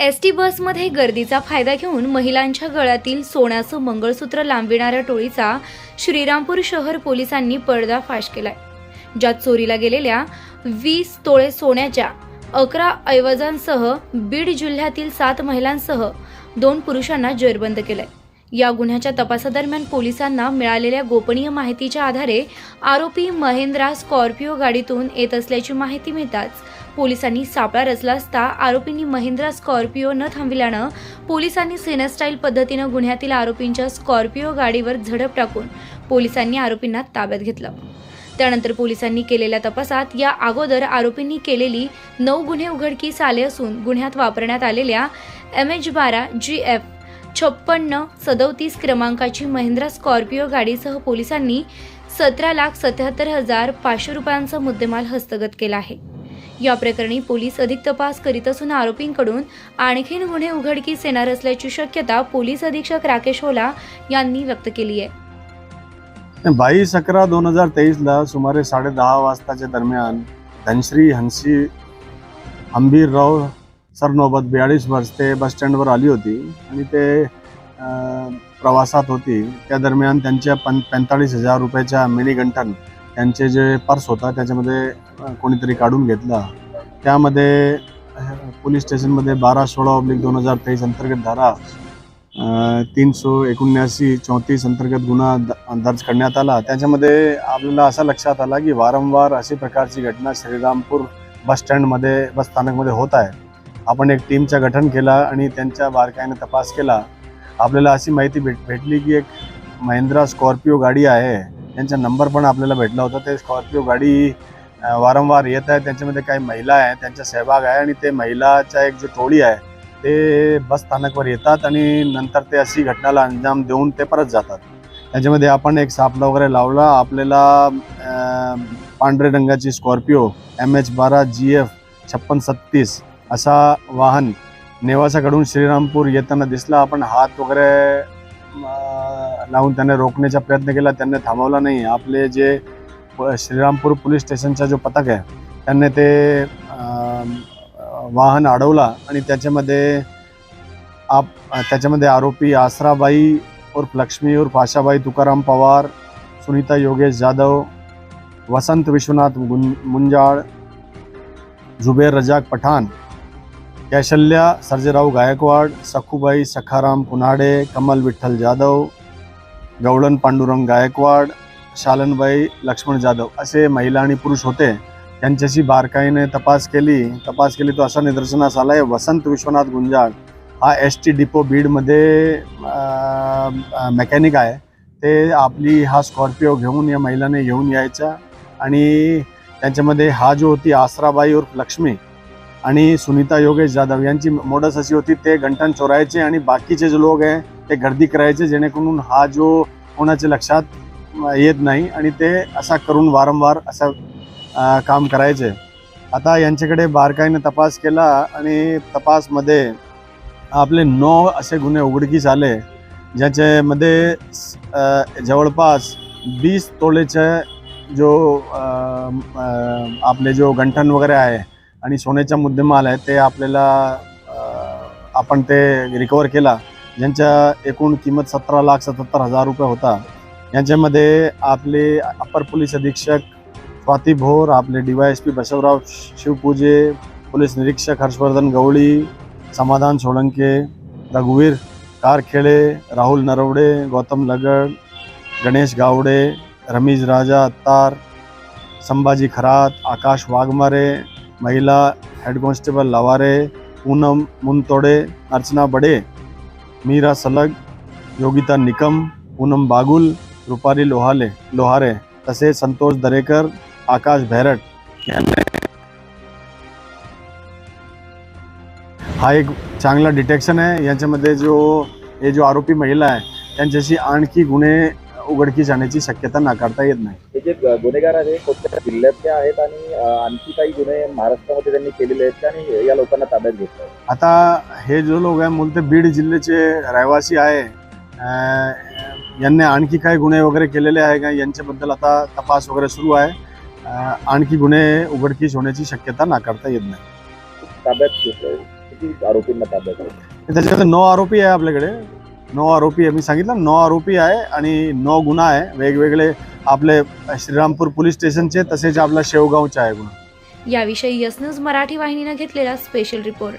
S T बसमध्ये गर्दीचा फायदा घेऊन महिलांच्या गळ्यातील सोन्याचं मंगळसूत्र लांबविणाऱ्या टोळीचा श्रीरामपूर शहर पोलिसांनी पडदाफाश केलाय. ज्यात चोरीला गेलेल्या वीस तोळे सोन्याच्या अकरा ऐवजांसह बीड जिल्ह्यातील सात महिलांसह दोन पुरुषांना जेरबंद केलंय. या गुन्ह्याच्या तपासादरम्यान पोलिसांना मिळालेल्या गोपनीय माहितीच्या आधारे आरोपी महेंद्रा स्कॉर्पिओ गाडीतून येत असल्याची माहिती मिळताच पोलिसांनी सापळा रचला असता आरोपींनी महिंद्रा स्कॉर्पिओ न थांबविल्यानं पोलिसांनी सिनेस्टाईल पद्धतीनं गुन्ह्यातील आरोपींच्या स्कॉर्पिओ गाडीवर झडप टाकून पोलिसांनी आरोपींना ताब्यात घेतलं. त्यानंतर पोलिसांनी केलेल्या तपासात या अगोदर आरोपींनी केलेली नऊ गुन्हे उघडकीस आले असून गुन्ह्यात वापरण्यात आलेल्या एम एच बारा जी एफ छप्पन्न सदोतीस क्रमांकाची महिंद्रा स्कॉर्पिओ गाडीसह पोलिसांनी सतरा लाख सत्याहत्तर हजार पाचशे रुपयांचा मुद्देमाल हस्तगत केला आहे. या प्रकरणी पोलीस अधिक तपास करीत असून आरोपींकडून आणखीन गुन्हे उघडकीस येणार असल्याची शक्यता पोलीस अधीक्षक राकेश होला यांनी व्यक्त केली आहे. बावीस अकरा दोन हजार तेवीसला सुमारे साडे दहा वाजताच्या दरम्यान धनश्री हंसी हंबीरराव सरनोबत बेयाळीस वर्ष ते बस स्टँडवर आली होती आणि ते प्रवासात होती. त्या दरम्यान त्यांच्या पं पंचेचाळीस हजार रुपयाच्या मिनी गंठन त्यांचे जे पर्स होता त्याच्यामध्ये कोणीतरी काढून घेतला. त्यामध्ये पोलीस स्टेशनमध्ये बारा सोळा ऑब्लिक दोन हजार तेवीस अंतर्गत धारा तीनशे एकोणऐंशी चौतीस अंतर्गत गुन्हा द- दर्ज करण्यात आला. त्याच्यामध्ये आपल्याला असं लक्षात आला की वारंवार अशी प्रकारची घटना श्रीरामपूर बस स्टँडमध्ये बस स्थानकमध्ये होत आहे. आपण एक टीमचं गठन केला आणि त्यांच्या बारकाईने तपास केला. आपल्याला अशी माहिती भेट भेटली की एक महिंद्रा स्कॉर्पिओ गाडी आहे. त्यांचा नंबर पण आपल्याला भेटला होता. ते स्कॉर्पिओ गाडी वारंवार येत आहे. त्यांच्यामध्ये काही महिला आहे त्यांचा सहभाग आहे आणि ते महिलाचा एक जो टोळी आहे ते बस स्थानकवर येतात आणि नंतर ते अशी घटनाला अंजाम देऊन ते परत जातात. त्याच्यामध्ये आपण एक सापला वगैरे लावला. आपल्याला पांढरे रंगाची स्कॉर्पिओ एम एच बारा जी एफ छप्पन सत्तीस असा वाहन नेवासाकडून श्रीरामपूर येताना दिसला. आपण हात वगैरे लावून त्याने रोखण्याचा प्रयत्न केला त्यांनी थांबवला नाही. आपले जे प- श्रीरामपूर पोलीस स्टेशनचा जो पथक आहे त्यांनी ते वाहन अडवला आणि त्याच्यामध्ये आप त्याच्यामध्ये आरोपी आसराबाई उर्फ लक्ष्मी उर्फ आशाबाई तुकाराम पवार सुनीता योगेश जाधव वसंत विश्वनाथ गुं मुंजाळ जुबेर रजाक पठाण कैशल्या सर्जेराव गायकवाड सखूबाई सखाराम कुन्हाडे कमल विठ्ठल जाधव गवळण पांडुरंग गायकवाड शालनबाई लक्ष्मण जाधव असे महिला आणि पुरुष होते. त्यांच्याशी बारकाईने तपास केली. तपास केली तो असा निदर्शनास आला आहे वसंत विश्वनाथ गुंजाळ. हा एस टी डिपो बीडमध्ये मेकॅनिक आहे. ते आपली हा स्कॉर्पिओ घेऊन या महिलाने घेऊन यायचा. आणि त्यांच्यामध्ये हा जो होती आसराबाई उर्फ लक्ष्मी आणि सुनीता योगेश जाधव यांची मोडस अशी होती ते घंटण चोरायचे आणि बाकीचे जे लोक आहे ते गर्दी करायचे जेणेकरून हा जो कोणाच्या लक्षात येत नाही आणि ते असा करून वारंवार असं काम करायचे. आता यांच्याकडे बारकाईने तपास केला आणि तपासमध्ये आपले नऊ असे गुन्हे उघडकीस आले ज्याच्यामध्ये जवळपास वीस तोळेचे जो आपले जो गंठण वगैरे आहे आणि सोन्याचा मुद्देमाल आहे ते आपल्याला आपण ते रिकवर केला. ज्यांच्या एकूण किंमत सतरा लाख सत्याहत्तर हजार रुपये होता यांच्यामध्ये आपले अपर पोलीस अधीक्षक स्वाती भोर आपले D Y S P Basavrao Shivpuje police निरीक्षक हर्षवर्धन गवळी समाधान सोळंके रघुवीर कारखेडे राहुल नरवडे गौतम लगड गणेश गावडे रमेश राजा अत्तार संभाजी खरात आकाश वाघमारे महिला हेड कॉन्स्टेबल लवारे पूनम मुनतोडे अर्चना बडे मीरा सलग योगिता निकम पूनम बागुल रुपाली लोहाले लोहारे तसेच संतोष दरेकर आकाश भैरट यांनी हा एक चांगला डिटेक्शन आहे. याच्यामध्ये जो हे जो आरोपी महिला आहे त्यांच्याशी आणखी गुन्हे उघडकीस आणण्याची शक्यता नाकारता येत नाही. हे जे गुन्हेगार आहेत कोणत्या जिल्ह्यातले आहेत आणि आणखी काही गुन्हे महाराष्ट्रामध्ये त्यांनी केलेले आहेत आणि या लोकांना ताब्यात घेतलं आता हे जो लोक आहे मूलते बीड जिल्ह्याचे रहिवासी आहे. यांनी आणखी काही गुन्हे वगैरे केलेले आहे का? यांच्याबद्दल आता तपास वगैरे सुरू आहे. आणखी गुन्हे उघडकीस होण्याची शक्यता नाकारता येत नाही. ताब्यात घेतलं किती आरोपींना ताब्यात त्याच्यामध्ये नऊ आरोपी आहे आपल्याकडे. नऊ आरोपी आहे मी सांगितलं नऊ आरोपी आहे आणि नऊ गुन्हा आहे. वेगवेगळे आपले श्रीरामपूर पोलीस स्टेशनचे तसेच आपल्या शेवगावचे आहे गुन्हा. याविषयी यस न्यूज मराठी वाहिनीनं घेतलेला स्पेशल रिपोर्ट